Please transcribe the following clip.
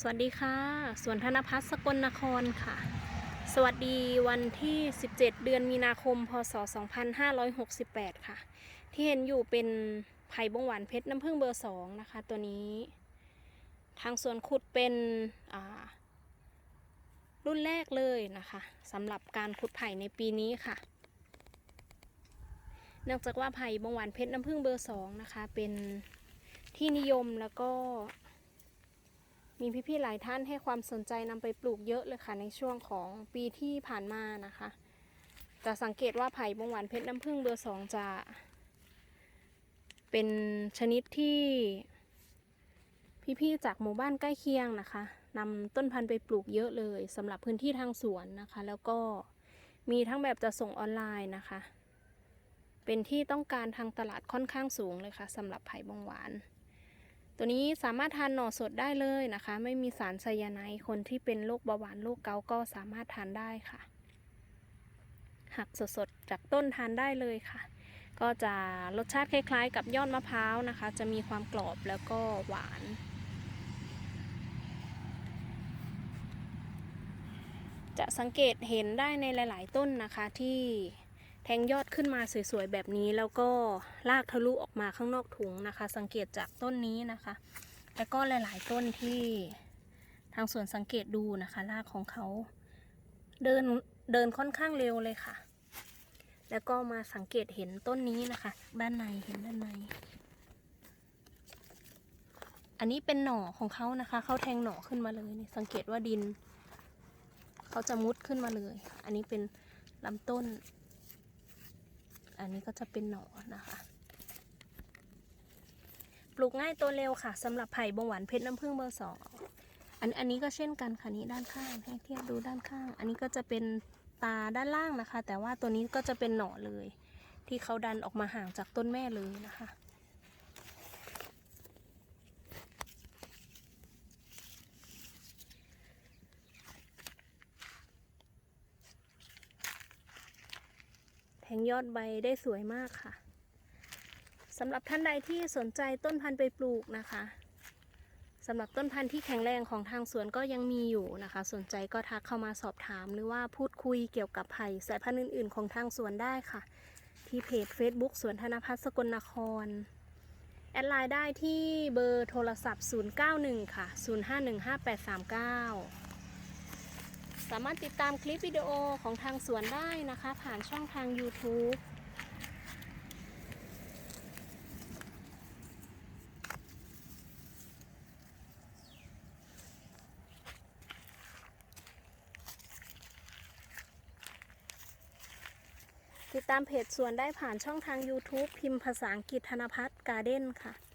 สวัสดีค่ะ สวนธนพัฒน์สกลนครค่ะ สวัสดีวันที่ 17 เดือนมีนาคม พศ 2568 ค่ะ ที่เห็นอยู่เป็นไผ่บงหวานเพชรน้ำผึ้งเบอร์สองนะคะ ตัวนี้ ทางสวนขุดเป็นรุ่นแรกเลยนะคะสำหรับการขุดไผ่ในปีนี้ค่ะ เนื่องจากว่าไผ่บงหวานเพชรน้ำผึ้งเบอร์สองนะคะ เป็นที่นิยมแล้วก็ มีพี่ๆหลายท่านให้ความสนใจนำไปปลูกเยอะเลยค่ะในช่วงของปีที่ผ่านมานะคะ จะสังเกตว่าไผ่บงหวานเพชรน้ำผึ้งเบอร์สองจะ เป็นชนิดที่พี่ๆจากหมู่บ้านใกล้เคียงนะคะนำต้นพันธุ์ไปปลูกเยอะเลยสำหรับพื้นที่ทางสวนนะคะ แล้วก็มีทั้งแบบจะส่งออนไลน์นะคะ เป็นที่ต้องการทางตลาดค่อนข้างสูงเลยค่ะสำหรับไผ่บงหวาน ตัวนี้สามารถทานหน่อสดได้เลยนะคะ ไม่มีสารไซยาไนด์คนที่เป็นโรคเบาหวานโรคเกาต์ก็สามารถทานได้ค่ะ หักสดๆจากต้นทานได้เลยค่ะ ก็จะรสชาติคล้ายๆ กับยอดมะพร้าวนะคะ จะมีความกรอบแล้วก็หวานจะสังเกตเห็นได้ในหลาย ๆ ต้นนะคะที่ แทงยอดขึ้นมาสวยๆแบบนี้แล้วก็ลากทะลุออกมาข้างนอกถุงนะคะ สังเกตจากต้นนี้นะคะ แล้วก็หลายๆต้นที่ทางสวนสังเกตดูนะคะรากของเขาเดินเดินค่อนข้างเร็วเลยค่ะ แล้วก็มาสังเกตเห็นต้นนี้นะคะ ด้านในเห็นด้านใน อันนี้เป็นหน่อของเขานะคะ เขาแทงหน่อขึ้นมาเลยนี่สังเกตว่าดิน เขาจะมุดขึ้นมาเลย อันนี้เป็นลำต้น อันนี้ก็จะเป็นหนอนนะคะ ปลูกง่ายตัวเร็วค่ะสำหรับไผ่บงหวานเพชรน้ำผึ้งเบอร์สองอันอันนี้ก็เช่นกันค่ะนี้ด้านข้างให้เทียบดูด้านข้าง อันนี้ก็จะเป็นตาด้านล่างนะคะ แต่ว่าตัวนี้ก็จะเป็นหน่อเลย ที่เขาดันออกมาห่างจากต้นแม่เลยนะคะ แทงยอดใบได้สวยมากค่ะสำหรับท่านใดที่สนใจต้นพันธุ์ไปปลูกนะคะสำหรับต้นพันธุ์ที่แข็งแรงของทางสวนก็ยังมีอยู่นะคะ สนใจก็ทักเข้ามาสอบถามหรือว่าพูดคุยเกี่ยวกับไผ่สายพันธุ์อื่น ๆ ของทางสวนได้ค่ะ ที่เพจ Facebook สวนธนพัฒน์สกลนคร แอดไลน์ได้ที่เบอร์โทรศัพท์ 091 ค่ะ 05158359 สามารถติดตามคลิปวิดีโอของทางสวนได้นะคะ ผ่านช่องทาง YouTube ติดตามเพจสวนได้ผ่านช่องทาง YouTube พิมพ์ภาษาอังกฤษธนพัฒน์การ์เด้นค่ะ